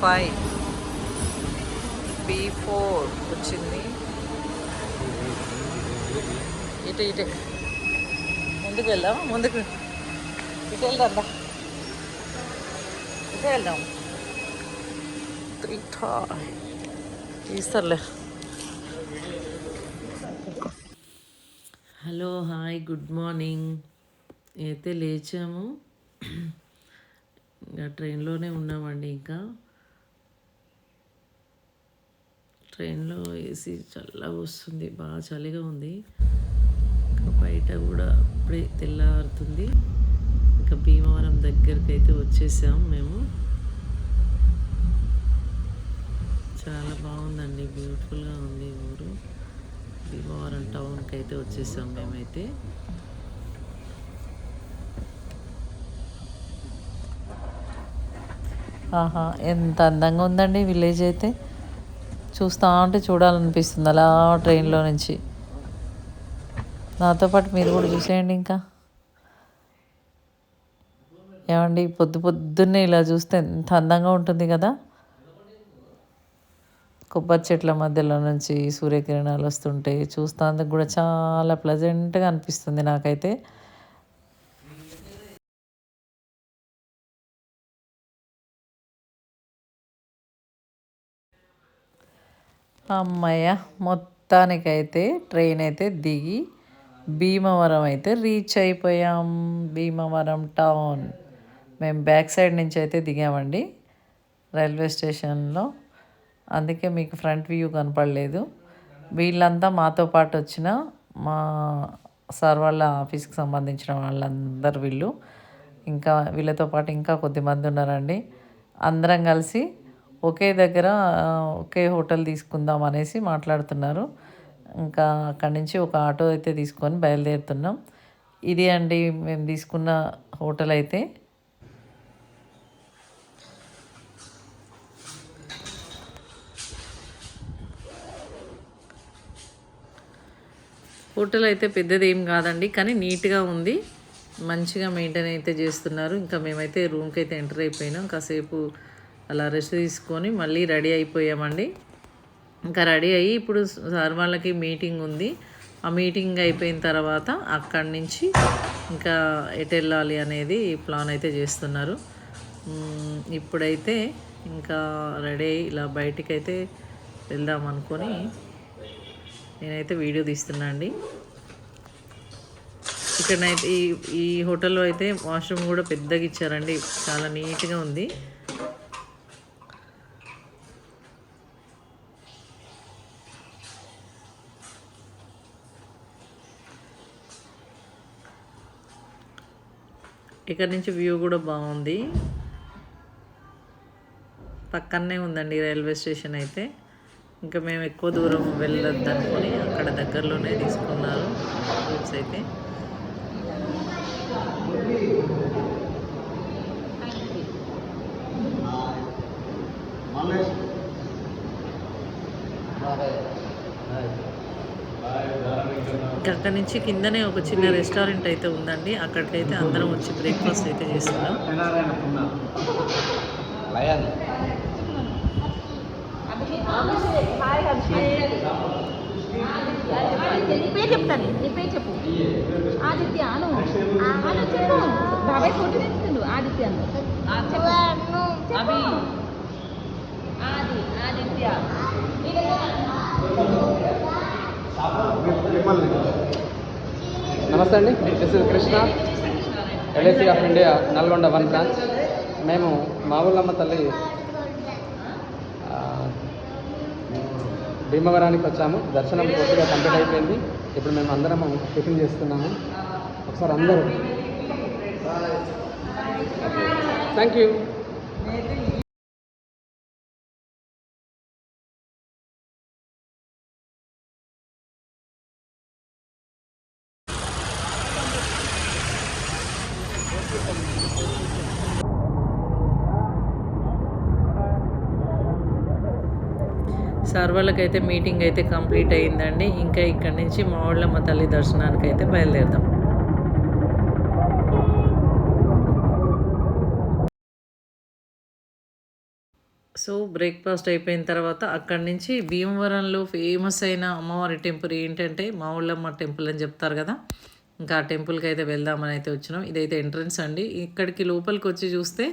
Five. Be four వచ్చింది. ఇటు ఇటు. ముందుకు వెళ్దాం ముందుకు. ఇటు వెళ్దాం ఇటు వెళ్దాం. త్రీ ఇస్తారులే హలో హాయ్ గుడ్ మార్నింగ్. అయితే లేచాము. ఇంకా ట్రైన్లోనే ఉన్నామండి ఇంకా. ట్రైన్లో ఏసీ చల్లగా వస్తుంది బాగా చలిగా ఉంది. ఇంకా బయట కూడా అప్పుడే తెల్లారుతుంది. ఇంకా భీమవరం దగ్గరికి అయితే వచ్చేసాం మేము. చాలా బాగుందండి బ్యూటిఫుల్గా ఉంది ఊరు. భీమవరం టౌన్కి అయితే వచ్చేసాం మేమైతే. ఆహా ఎంత అందంగా ఉందండి విలేజ్ అయితే. చూస్తా ఉంటే చూడాలనిపిస్తుంది. అలా ట్రైన్లో నుంచి. నాతో పాటు మీరు కూడా చూసేయండి ఇంకా. ఏమండి పొద్దు పొద్దున్నే ఇలా చూస్తే ఎంత అందంగా ఉంటుంది కదా. కొబ్బరి చెట్ల మధ్యలో నుంచి సూర్యకిరణాలు వస్తుంటే చూస్తాందుకు కూడా చాలా ప్లజెంట్గా అనిపిస్తుంది నాకైతే. అమ్మయ్య మొత్తానికైతే ట్రైన్ అయితే దిగి భీమవరం అయితే రీచ్ అయిపోయాం. భీమవరం టౌన్. మేము బ్యాక్ సైడ్ నుంచి అయితే దిగామండి రైల్వే స్టేషన్లో. అందుకే మీకు ఫ్రంట్ వ్యూ కనపడలేదు. వీళ్ళంతా మాతో పాటు వచ్చిన మా సార్ వాళ్ళ ఆఫీస్కి సంబంధించిన వాళ్ళందరు వీళ్ళు. ఇంకా వీళ్ళతో పాటు ఇంకా కొద్దిమంది ఉన్నారండి. అందరం కలిసి ఒకే దగ్గర ఒకే హోటల్ తీసుకుందాం అనేసి మాట్లాడుతున్నారు. ఇంకా అక్కడి నుంచి ఒక ఆటో అయితే తీసుకొని బయలుదేరుతున్నాం. ఇది అండి మేము తీసుకున్న హోటల్ అయితే. హోటల్ అయితే పెద్దది ఏం కాదండి కానీ నీట్గా ఉంది. మంచిగా మెయింటైన్ అయితే చేస్తున్నారు. ఇంకా మేమైతే రూమ్కి అయితే ఎంటర్ అయిపోయినాం. కాసేపు అలా రెస్ట్ తీసుకొని మళ్ళీ రెడీ అయిపోయామండి. ఇంకా రెడీ అయ్యి ఇప్పుడు సార్ వాళ్ళకి మీటింగ్ ఉంది. ఆ మీటింగ్ అయిపోయిన తర్వాత అక్కడి నుంచి ఇంకా ఎటు వెళ్ళాలి అనేది ప్లాన్ అయితే చేస్తున్నారు. ఇప్పుడైతే ఇంకా రెడీ అయ్యి ఇలా బయటికి అయితే వెళ్దాం అనుకొని నేనైతే వీడియో తీస్తున్నా అండి. ఇక్కడనైతే ఈ ఈ హోటల్లో అయితే వాష్రూమ్ కూడా పెద్దగా ఇచ్చారండి. చాలా నీట్గా ఉంది. ఇక్కడ నుంచి వ్యూ కూడా బాగుంది. పక్కనే ఉందండి రైల్వే స్టేషన్ అయితే. ఇంకా మేము ఎక్కువ దూరం వెళ్ళొద్దు అనుకొని అక్కడ దగ్గరలోనే తీసుకున్నారు ఫ్రూట్స్ అయితే. మళ్ళీ అక్కడి నుంచి కిందనే ఒక చిన్న రెస్టారెంట్ అయితే ఉందండి. అక్కడికైతే అందరం వచ్చి బ్రేక్ఫాస్ట్ అయితే చేస్తున్నాం. చెప్తాను నీ పేరు చెప్పు ఆదిత్య అను చెప్పు బాబాయ్ ఫోటో తెచ్చుకుండు ఆదిత్య అను చెప్పు ఆదిత్య. నమస్తే అండి. This is Krishna LIC of India Nalgonda one branch. మేము మావులమ్మ తల్లి ఆ, భీమవరానికి వచ్చాము. దర్శనం పూర్తిగా కంప్లీట్ అయిపోయింది. ఇప్పుడు మేము అందరం టిఫిన్ చేస్తున్నాము. ఒకసారి అందరూ. థ్యాంక్ యూ సార్ వాళ్ళకైతే మీటింగ్ అయితే కంప్లీట్ అయ్యిందండి ఇంకా ఇక్కడి నుంచి మా వాళ్ళమ్మ తల్లి దర్శనానికి అయితే బయలుదేరుదాం. సో బ్రేక్ఫాస్ట్ అయిపోయిన తర్వాత అక్కడి నుంచి భీమవరంలో ఫేమస్ అయిన అమ్మవారి టెంపుల్ ఏంటంటే మావుళ్ళమ్మ టెంపుల్ అని చెప్తారు కదా. ఇంకా ఆ టెంపుల్కి అయితే వెళ్దామని అయితే వచ్చినాం. ఇదైతే ఎంట్రన్స్ అండి. ఇక్కడికి లోపలికి వచ్చి చూస్తే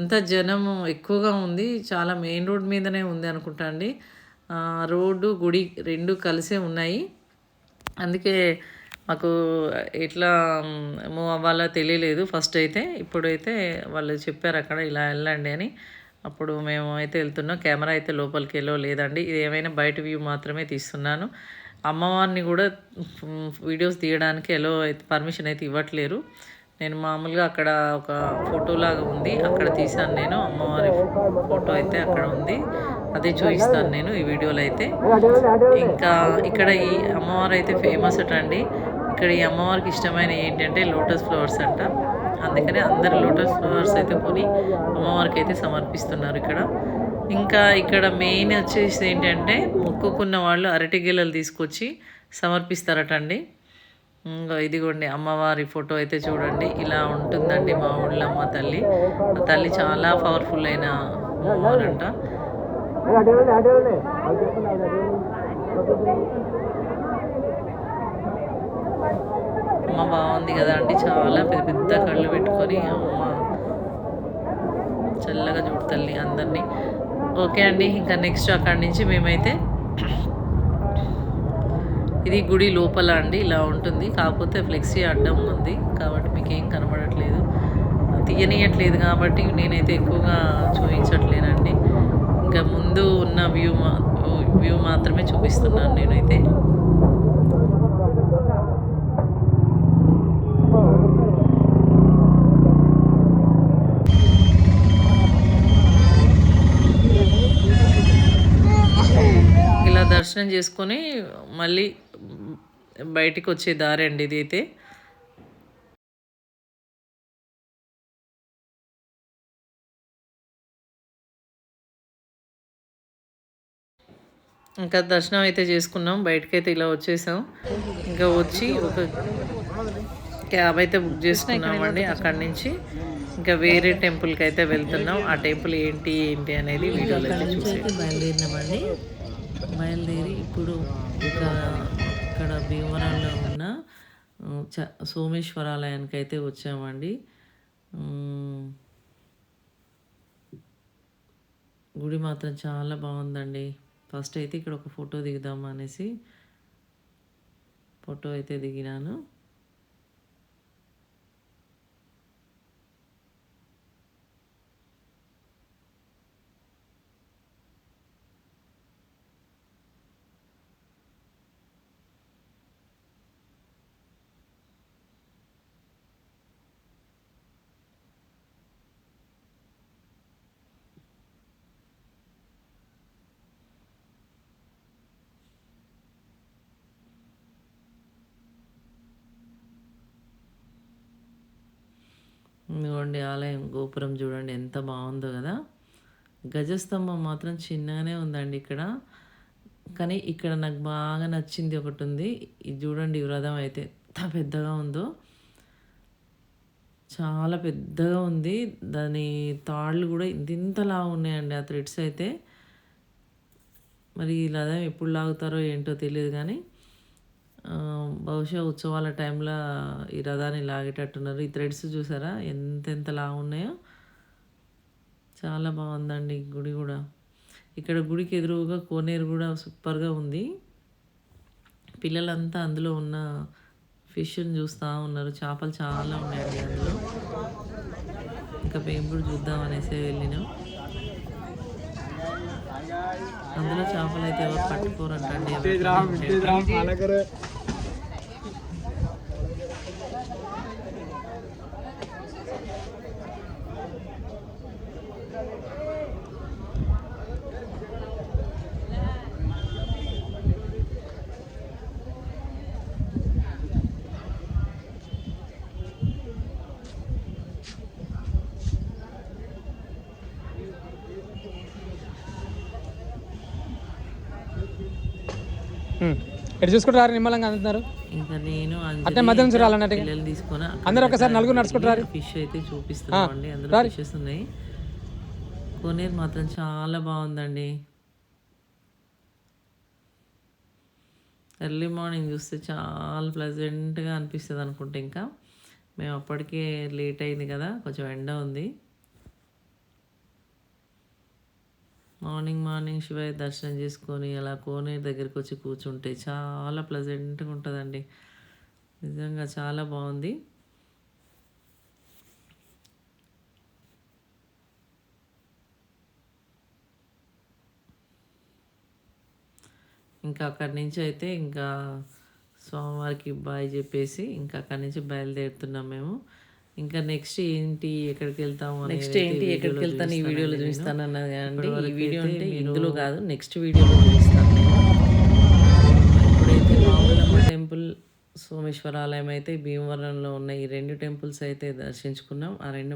అంత జనం ఎక్కువగా ఉంది. చాలా మెయిన్ రోడ్ మీదనే ఉంది అనుకుంటా అండి. రోడ్డు గుడి రెండు కలిసే ఉన్నాయి. అందుకే మాకు ఎట్లా మూవ్ అవ్వాలో తెలియలేదు. ఫస్ట్ అయితే ఇప్పుడైతే వాళ్ళు చెప్పారు అక్కడ ఇలా వెళ్ళండి అని. అప్పుడు మేము అయితే వెళ్తున్నాం. కెమెరా అయితే లోపలికి వెళ్ళో లేదండి ఇది ఏమైనా బయట వ్యూ మాత్రమే తీస్తున్నాను. అమ్మవారిని కూడా వీడియోస్ తీయడానికి ఎలో అయితే పర్మిషన్ అయితే ఇవ్వట్లేరు. నేను మామూలుగా అక్కడ ఒక ఫోటో లాగా ఉంది. అక్కడ తీసాను నేను. అమ్మవారి ఫోటో అయితే అక్కడ ఉంది. అదే చూపిస్తాను నేను ఈ వీడియోలో అయితే. ఇంకా ఇక్కడ ఈ అమ్మవారు అయితే ఫేమస్ అటండి ఇక్కడ ఈ అమ్మవారికి ఇష్టమైన ఏంటంటే లోటస్ ఫ్లవర్స్ అంట. అందుకనే అందరు లోటస్ ఫ్లవర్స్ అయితే కొని అమ్మవారికి అయితే సమర్పిస్తున్నారు ఇక్కడ. ఇంకా ఇక్కడ మెయిన్ వచ్చేసి ఏంటంటే మొక్కుకున్న వాళ్ళు అరటి గిల్లలు తీసుకొచ్చి సమర్పిస్తారటండి ఇంకా ఇదిగోండి అమ్మవారి ఫోటో అయితే చూడండి. ఇలా ఉంటుందండి మా ఊళ్ళో అమ్మ తల్లి. ఆ తల్లి చాలా పవర్ఫుల్ అయిన అమ్మవారు అంట అమ్మ బాగుంది కదా అండి చాలా పెద్ద పెద్ద కళ్ళు పెట్టుకొని అమ్మ చల్లగా చూడతల్లి అందరినీ. ఓకే అండి ఇంకా నెక్స్ట్ అక్కడి నుంచి మేమైతే ఇది గుడి లోపల అండి ఇలా ఉంటుంది. కాకపోతే ఫ్లెక్సీ అడ్డం ఉంది కాబట్టి మీకు ఏం కనబడట్లేదు. తీయనీయట్లేదు కాబట్టి నేనైతే ఎక్కువగా చూపించట్లేనండి ఇంకా ముందు ఉన్న వ్యూ మా వ్యూ మాత్రమే చూపిస్తున్నాను నేనైతే. ఇలా దర్శనం చేసుకొని మళ్ళీ బయటికి వచ్చే దారి అండి ఇది అయితే. ఇంకా దర్శనం అయితే చేసుకున్నాం. బయటకైతే ఇలా వచ్చేసాం. ఇంకా వచ్చి ఒక క్యాబ్ అయితే బుక్ చేసుకున్నామండి అక్కడి నుంచి. ఇంకా వేరే టెంపుల్కి అయితే వెళ్తున్నాం. ఆ టెంపుల్ ఏంటి ఏంటి అనేది వీడియోలో బయలుదేరినామండి. బయలుదేరి ఇప్పుడు ఇక ఇక్కడ భీమవరంలో ఉన్న చ సోమేశ్వరాలయానికి అయితే వచ్చామండి. గుడి మాత్రం చాలా బాగుందండి. ఫస్ట్ అయితే ఇక్కడ ఒక ఫోటో దిగుదాం అనేసి ఫోటో అయితే దిగినాను. ఇదిగోండి ఆలయం గోపురం చూడండి ఎంత బాగుందో కదా. గజస్తంభం మాత్రం చిన్నగానే ఉందండి ఇక్కడ. కానీ ఇక్కడ నాకు బాగా నచ్చింది ఒకటి ఉంది. ఇది చూడండి వ్రతం అయితే ఎంత పెద్దగా ఉందో. చాలా పెద్దగా ఉంది. దాని తాళ్ళు కూడా ఇంత ఇంతలా ఉన్నాయండి ఆ థ్రెడ్స్ అయితే. మరి ఈ రథం ఎప్పుడు లాగుతారో ఏంటో తెలియదు కానీ బహుశా ఉత్సవాల టైంలో ఈ రథాన్ని లాగేటట్టున్నారు. ఈ థ్రెడ్స్ చూసారా? ఎంత ఎంత లా ఉన్నాయో చాలా బాగుందండి గుడి కూడా. ఇక్కడ గుడికి ఎదురుగా కోనేరు కూడా సూపర్గా ఉంది. పిల్లలంతా అందులో ఉన్న ఫిష్ని చూస్తూ ఉన్నారు. చేపలు చాలా ఉన్నాయండి అందులో. ఇంకా మేము కూడా చూద్దాం అనేసి వెళ్ళినాం. అందులో చేపలు అయితే ఎవరు పట్టుకోరంటండి ఎవరు ఉంటాయి. ఎటు చూసుకుంటారు నిమ్మలంగా అందుతున్నారు ఇంకా నేను అట్టే మధ్య నుంచి రాలన్నట్టుగా. పిల్లలు తీసుకొని అందరూ ఒకసారి నలుగురు నడుచుకుంటారు ఫిష్ అయితే చూపిస్తున్నాం అండి. అందులో ఫిషెస్ ఉన్నాయి. కోనేరు మాత్రం చాలా బాగుందండి. ఎర్లీ మార్నింగ్ చూస్తే చాలా ప్లెజెంట్గా అనిపిస్తుంది అనుకుంటే ఇంకా. మేము అప్పటికే లేట్ అయింది కదా కొంచెం ఎండ ఉంది. మార్నింగ్ మార్నింగ్ శివయ్య దర్శనం చేసుకొని అలా కోనేరు దగ్గరికి వచ్చి కూర్చుంటే చాలా ప్లజెంట్గా ఉంటుందండి. నిజంగా చాలా బాగుంది. ఇంకా అక్కడి నుంచి అయితే ఇంకా స్వామివారికి బాయ్ చెప్పేసి ఇంకా అక్కడి నుంచి బయలుదేరుతున్నాం మేము. ఇంకా నెక్స్ట్ ఏంటి ఎక్కడికి వెళ్తాము నెక్స్ట్ ఏంటి ఎక్కడికి వెళ్తాను ఈ వీడియోలో చూపిస్తాను అన్నది అండి ఈ వీడియో అంటే ఇందులో కాదు నెక్స్ట్ వీడియోలో చూపిస్తాను ఇప్పుడైతే మామూలమ్మ టెంపుల్ సోమేశ్వరాలయం అయితే భీమవరంలో ఉన్న ఈ రెండు టెంపుల్స్ అయితే దర్శించుకున్నాం. ఆ రెండు